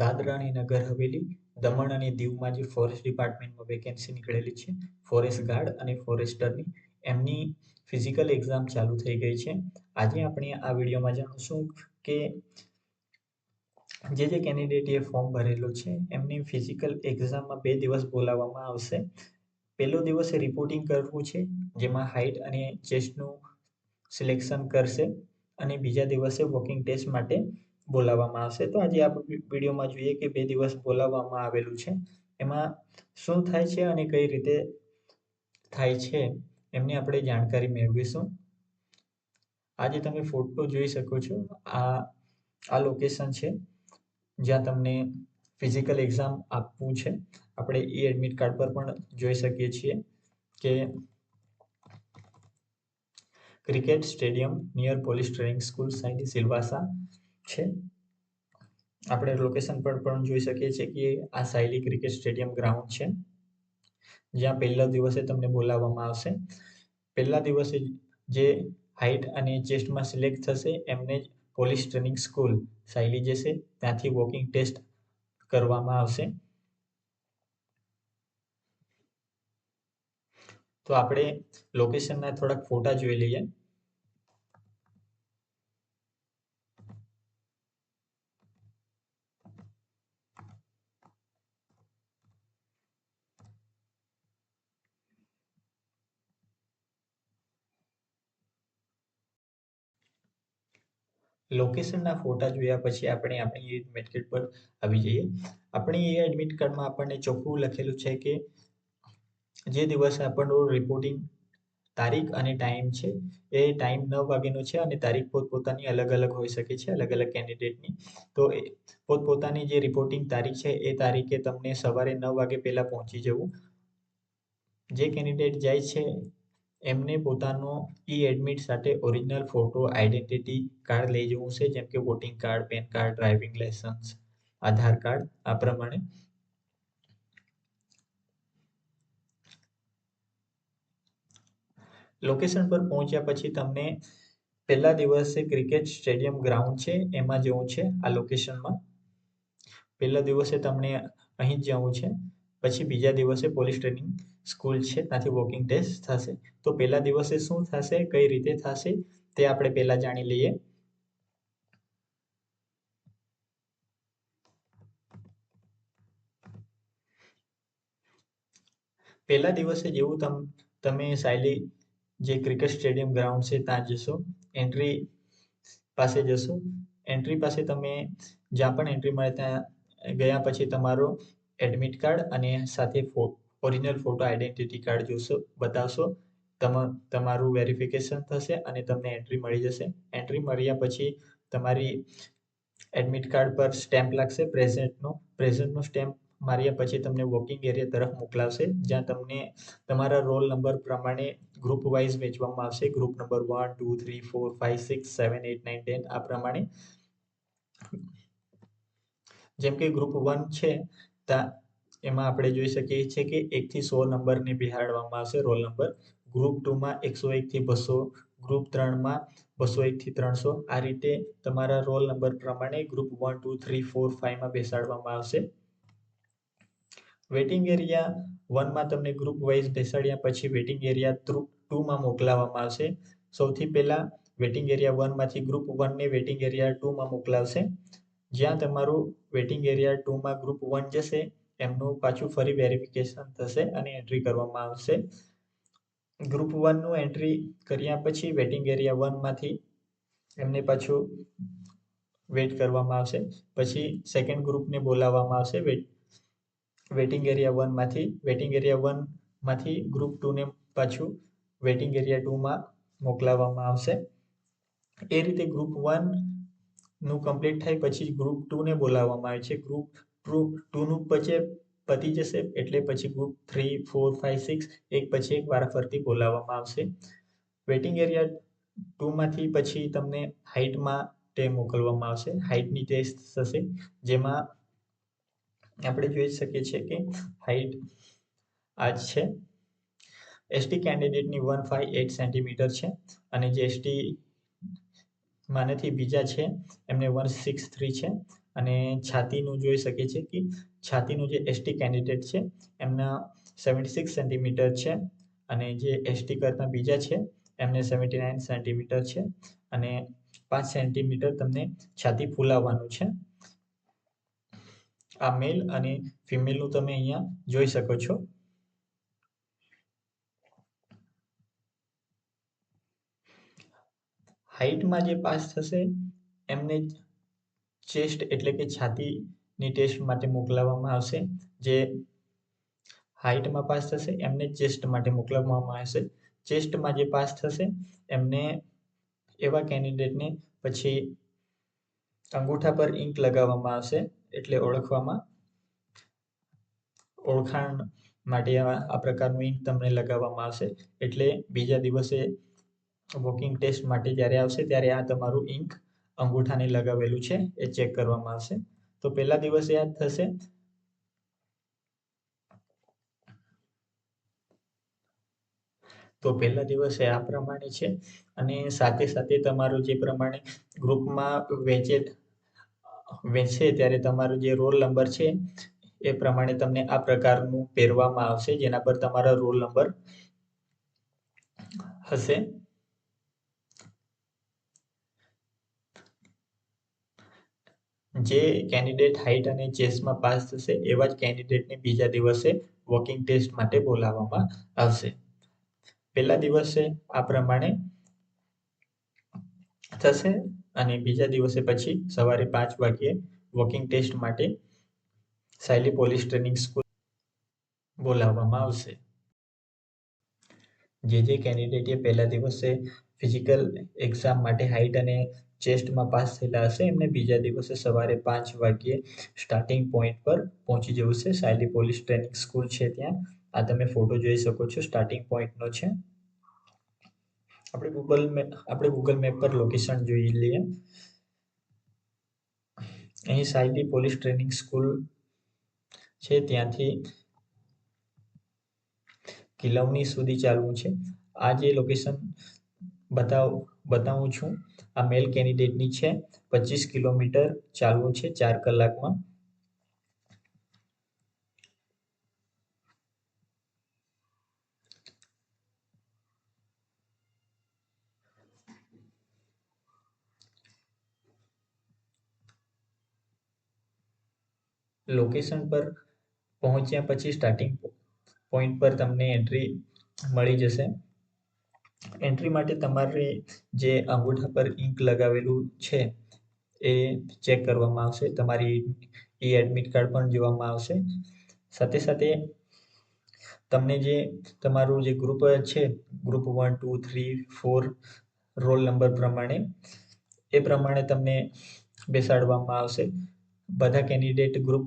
દાદરા અને નગર હવેલી, દમણ અને દીવમાં જે ફોરેસ્ટ ડિપાર્ટમેન્ટમાં વેકેન્સી નીકળેલી છે ફોરેસ્ટ ગાર્ડ અને ફોરેસ્ટરની એમની ફિઝિકલ એક્ઝામ ચાલુ થઈ ગઈ છે. આજે આપણે આ વિડીયોમાં જાણીશું કે જે જે કેન્ડિડેટે ફોર્મ ભરેલું છે, એમની ફિઝિકલ એક્ઝામમાં બે દિવસ બોલાવવામાં આવશે. પહેલો દિવસે રિપોર્ટિંગ કરવું છે, જેમાં હાઇટ અને ચેસ્ટનું સિલેક્શન કરશે અને બીજા દિવસે વોકિંગ ટેસ્ટ માટે બોલાવવામાં આવશે. તો આજે આ વિડીયોમાં જોઈએ કે બે દિવસ બોલાવવામાં આવેલું છે. એમાં શું થાય છે અને કઈ રીતે થાય છે એમની આપણે જાણકારી મેળવીશું. આજે તમે ફોટો જોઈ શકો છો. આ આ લોકેશન છે જ્યાં તમને ફિઝિકલ એક્ઝામ આપવું છે. આપણે ઈ એડમિટ કાર્ડ પર પણ જોઈ શકીએ છીએ કે cricket stadium near police training school side Silvassa છે. આપણે લોકેશન પર પણ જોઈ શકીએ છીએ કે આ સાયલી ક્રિકેટ સ્ટેડિયમ ગ્રાઉન્ડ છે. જ્યાં પહેલા દિવસે તમને બોલાવવામાં આવશે. પહેલા દિવસે જે હાઇટ અને ચેસ્ટમાં સિલેક્ટ થશે, એમને જ પોલીસ ટ્રેનિંગ સ્કૂલ સાયલી જશે. ત્યાંથી વોકિંગ ટેસ્ટ કરવામાં આવશે. તો આપણે લોકેશનના થોડાક ફોટા જોઈ લઈએ. લોકેશનના ફોટા જોયા પછી આપણે આપણી એડમિટ કાર્ડ પર આવી જઈએ. આપણી એ એડમિટ કાર્ડમાં આપણને ચોખ્ખું લખેલું છે કે જે દિવસે આપણનો રિપોર્ટિંગ તારીખ અને ટાઈમ છે, એ ટાઈમ નવ વાગ્યાનો છે અને તારીખ પોતપોતાની અલગ અલગ હોઈ શકે છે, અલગ અલગ કેન્ડિડેટની તો એ પોતપોતાની જે રિપોર્ટિંગ તારીખ છે, એ તારીખે તમને સવારે નવ વાગે પહેલાં પહોંચી જવું. જે કેન્ડિડેટ જાય છે એમને પોતાનો ઈ એડમિટ સાથે ઓરિજિનલ ફોટો આઈડેન્ટિટી કાર્ડ લઈ જવું છે, જેમ કે voting card pan card driving licence Aadhaar card આ પ્રમાણે. લોકેશન પર પહોંચ્યા પછી તમને પહેલા દિવસે ક્રિકેટ સ્ટેડિયમ ગ્રાઉન્ડ છે, એમાં જવું છે, આ લોકેશનમાં પહેલા દિવસે તમને અહીં જવું છે. પછી બીજા દિવસે પોલીસ ટ્રેનિંગ સ્કૂલ છે, ત્યાંથી વોકિંગ ટેસ્ટ થશે. તો પહેલા દિવસે શું થશે, કઈ રીતે થશે, તે આપણે પહેલા જાણી લઈએ. પહેલા દિવસે જેવું તમ, તમે સાયલી જે ક્રિકેટ સ્ટેડિયમ ગ્રાઉન્ડ છે, ત્યાં જશો, એન્ટ્રી પાસે જશો. એન્ટ્રી પાસે તમે જ્યાં પણ એન્ટ્રી મળે ત્યાં ગયા પછી તમારો એડમિટ કાર્ડ અને સાથે ઓરિજિનલ ફોટો આઈડેન્ટિટી કાર્ડ જોશો, બતાવશો. તમારું વેરિફિકેશન થશે અને તમને એન્ટ્રી મળી જશે. એન્ટ્રી મળ્યા પછી તમારી એડમિટ કાર્ડ પર સ્ટેમ્પ લાગશે પ્રેઝન્ટનો પ્રેઝન્ટનો સ્ટેમ્પ માર્યા પછી તમને વોકિંગ એરિયા તરફ મોકલાવશે, જ્યાં તમને તમારા રોલ નંબર પ્રમાણે ગ્રુપ વાઇઝ વેચવામાં આવશે. Group number one two three four five six seven eight nine ten આ પ્રમાણે. જેમ કે ગ્રુપ વન છે ત્યાં એમાં આપણે જોઈ શકીએ છીએ કે એકથી સો નંબરને બિહાડવામાં આવશે રોલ નંબર. ગ્રુપ ટુમાં એકસો એકથી બસો, ગ્રુપ ત્રણમાં બસો એકથી ત્રણસો. આ રીતે તમારા રોલ નંબર પ્રમાણે group one, two, three, four ફાઇવમાં બેસાડવામાં આવશે. વેટિંગ એરિયા વનમાં તમને ગ્રુપ વાઇઝ બેસાડ્યા પછી વેટિંગ એરિયા ટુમાં મોકલાવવામાં આવશે. સૌથી પહેલાં વેટિંગ એરિયા વનમાંથી ગ્રુપ વનને વેટિંગ એરિયા ટુમાં મોકલાવશે. જ્યાં તમારું વેટિંગ એરિયા ટુમાં ગ્રુપ વન જશે, એમનું પાછું ફરી વેરિફિકેશન થશે અને એન્ટ્રી કરવામાં આવશે. ગ્રુપ વનનું એન્ટ્રી કર્યા પછી વેટિંગ એરિયા વનમાંથી એમને પાછું વેટ કરવામાં આવશે. પછી સેકન્ડ ગ્રુપને બોલાવવામાં આવશે. વેટ વેટિંગ એરિયા વનમાંથી વેટિંગ એરિયા વનમાંથી ગ્રુપ ટુને પાછું વેટિંગ એરિયા ટુમાં મોકલાવવામાં આવશે. એ રીતે ગ્રુપ વન નું કમ્પ્લીટ થાય પછી ગ્રુપ ટુને બોલાવવામાં આવે છે. ગ્રુપ ટુ ટુનું પછી પતી જશે એટલે પછી group three four five six એક પછી એક વારાફરતી બોલાવવામાં આવશે. વેટિંગ એરિયા ટુમાંથી પછી તમને હાઇટમાં તે મોકલવામાં આવશે. હાઇટની ટેસ્ટ થશે. જેમાં આપણે જોઈ શકીએ છીએ કે હાઇટ આ છે. એસટી કેન્ડિડેટની વન ફાઇવ એટ સેન્ટીમીટર છે. અને જે એસટી માનેથી બીજા છે. એમને વન સિક્સ થ્રી છે. અને છાતીનું જોઈ શકીએ છીએ કે છાતીનું જે એસટી કેન્ડિડેટ છે, એમના સેવન્ટી સિક્સ સેન્ટીમીટર છે. અને જે એસટી કરતાં બીજા છે, એમને સેવન્ટી નાઇન સેન્ટીમીટર છે. અને પાંચ સેન્ટીમીટર તમને છાતી ફૂલાવવાનું છે. આ મેલ અને ફિમેલનું તમે અહીંયા જોઈ શકો છો. હાઇટમાં જે પાસ થશે, એમને ચેસ્ટ એટલે કે છાતીની ટેસ્ટ માટે મોકલાવવામાં આવશે. જે હાઇટમાં પાસ થશે, એમને ચેસ્ટ માટે મોકલાવવામાં આવશે. ચેસ્ટમાં જે પાસ થશે, એમને એવા કેન્ડિડેટને પછી અંગૂઠા પર ઇંક લગાવવામાં આવશે, એટલે ઓળખવામાં, ઓળખાણ માટે આ પ્રકારનું ઇંક તમને લગાવવામાં આવશે. એટલે બીજા દિવસે વોકિંગ ટેસ્ટ માટે જ્યારે આવશે ત્યારે આ તમારું ઇંક અંગૂઠાને લગાવેલું છે, એ ચેક કરવામાં આવશે. તો પહેલા દિવસે યાદ થશે. તો પહેલા દિવસે આ પ્રમાણે છે અને સાથે સાથે તમારું જે પ્રમાણે ગ્રુપમાં વેચે વેચે ત્યારે તમારો જે રોલ નંબર છે, એ પ્રમાણે તમને આ પ્રકારનું પહેરવામાં આવશે, જેના પર તમારો રોલ નંબર હશે. જે કેન્ડિડેટ હાઇટ અને ચેસમાં પાસ થશે, એવા જ કેન્ડિડેટને બીજા દિવસે વોકિંગ ટેસ્ટ માટે બોલાવવામાં આવશે. પહેલા દિવસે આ પ્રમાણે થશે અને બીજા દિવસે પછી સવારે પાંચ વાગ્યે વોકિંગ ટેસ્ટ માટે સાયલી પોલીસ ટ્રેનિંગ સ્કૂલ બોલાવવામાં આવશે. જે જે કેન્ડિડેટે પહેલા દિવસે ફિઝિકલ એક્ઝામ માટે હાઇટ અને ચેસ્ટમાં પાસ થયેલા હશે. એમને બીજા દિવસે સવારે પાંચ વાગ્યે સ્ટાર્ટિંગ પોઈન્ટ પર પહોંચી જવું છે. સાયલી પોલીસ ટ્રેનિંગ સ્કૂલ છે ત્યાં. આ તમે ફોટો જોઈ શકો છો. સ્ટાર્ટિંગ પોઈન્ટનો છે. આપણે ગૂગલ મેપ આપણે ગૂગલ મેપ પર લોકેશન જોઈ લઈએ. અહીં સાયલી પોલીસ ટ્રેનિંગ સ્કૂલ છે. ત્યાંથી કિલવણી સુધી ચાલવું છે. આ જે લોકેશન બતાવ બતાવું છું. આ મેલ કેન્ડિડેટની છે. પચીસ કિલોમીટર ચાલવું છે ચાર કલાકમાં. લોકેશન પર પહોંચ્યા પછી સ્ટાર્ટિંગ પોઈન્ટ પર તમને એન્ટ્રી મળી જશે. એન્ટ્રી માટે તમારે જે અંગૂઠા પર ઇંક લગાવેલું છે, એ ચેક કરવામાં આવશે. તમારી ઈ એડમિટ કાર્ડ પણ જોવામાં આવશે. સાથે સાથે તમને જે તમારું જે ગ્રુપ છે group one two three four roll number પ્રમાણે, એ પ્રમાણે તમને બેસાડવામાં આવશે. બધા કેન્ડિડેટ ગ્રુપ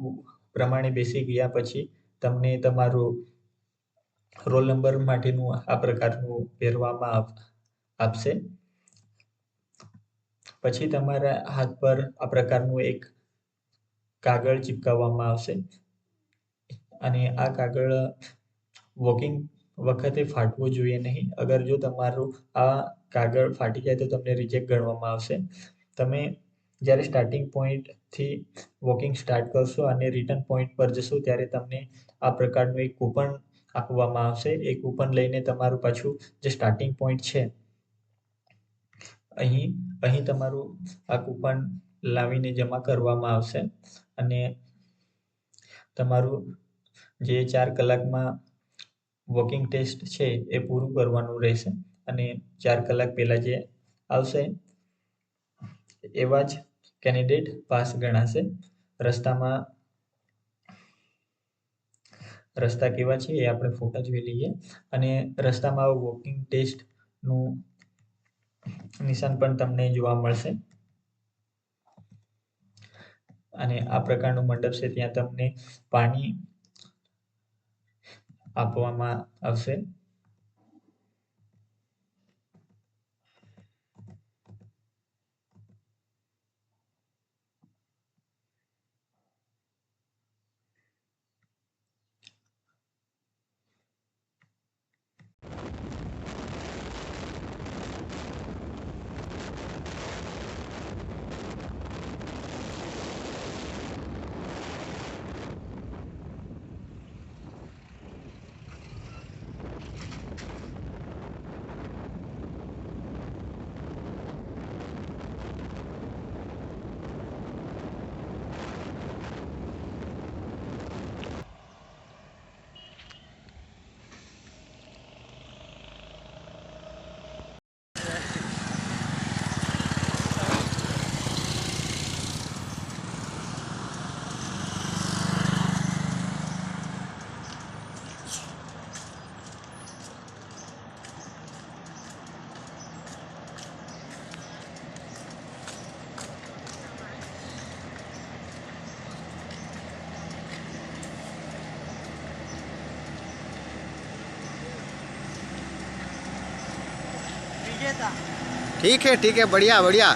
પ્રમાણે બેસી ગયા પછી તમને તમારું રોલ નંબર માટેનું આ પ્રકારનું પહેરવામાં આપશે. પછી તમારા હાથ પર આ પ્રકારનું એક કાગળ ચિપકાવવામાં આવશે. અને આ કાગળ વોકિંગ વખતે ફાટવું જોઈએ નહીં. અગર જો તમારું આ કાગળ ફાટી જાય તો તમને રિજેક્ટ ગણવામાં આવશે. તમે જ્યારે સ્ટાર્ટિંગ પોઈન્ટથી વોકિંગ સ્ટાર્ટ કરશો અને રિટર્ન પોઈન્ટ પર જશો ત્યારે તમને આ પ્રકારનું એક કૂપન આપવામાં આવશે. એ કૂપન લઈને તમારું પાછું જે સ્ટાર્ટિંગ પોઈન્ટ છે, અહીં અહીં તમારું આ કૂપન લાવીને જમા કરવામાં આવશે. અને તમારું જે ચાર કલાકમાં વોકિંગ ટેસ્ટ છે, એ પૂરું કરવાનું રહેશે. અને ચાર કલાક પહેલાં જે આવશે, એવા જ કેન્ડિડેટ પાસ ગણાશે. રસ્તામાં રસ્તા કેવા છે એ આપણે ફોટા જોઈ લઈએ. અને રસ્તામાં વોકિંગ ટેસ્ટનું નિશાન પણ તમને જોવા મળશે. અને આ પ્રકારનું મંડપ છે ત્યાં તમને પાણી આપવામાં આવશે. ठीक है ठीक है बढ़िया बढ़िया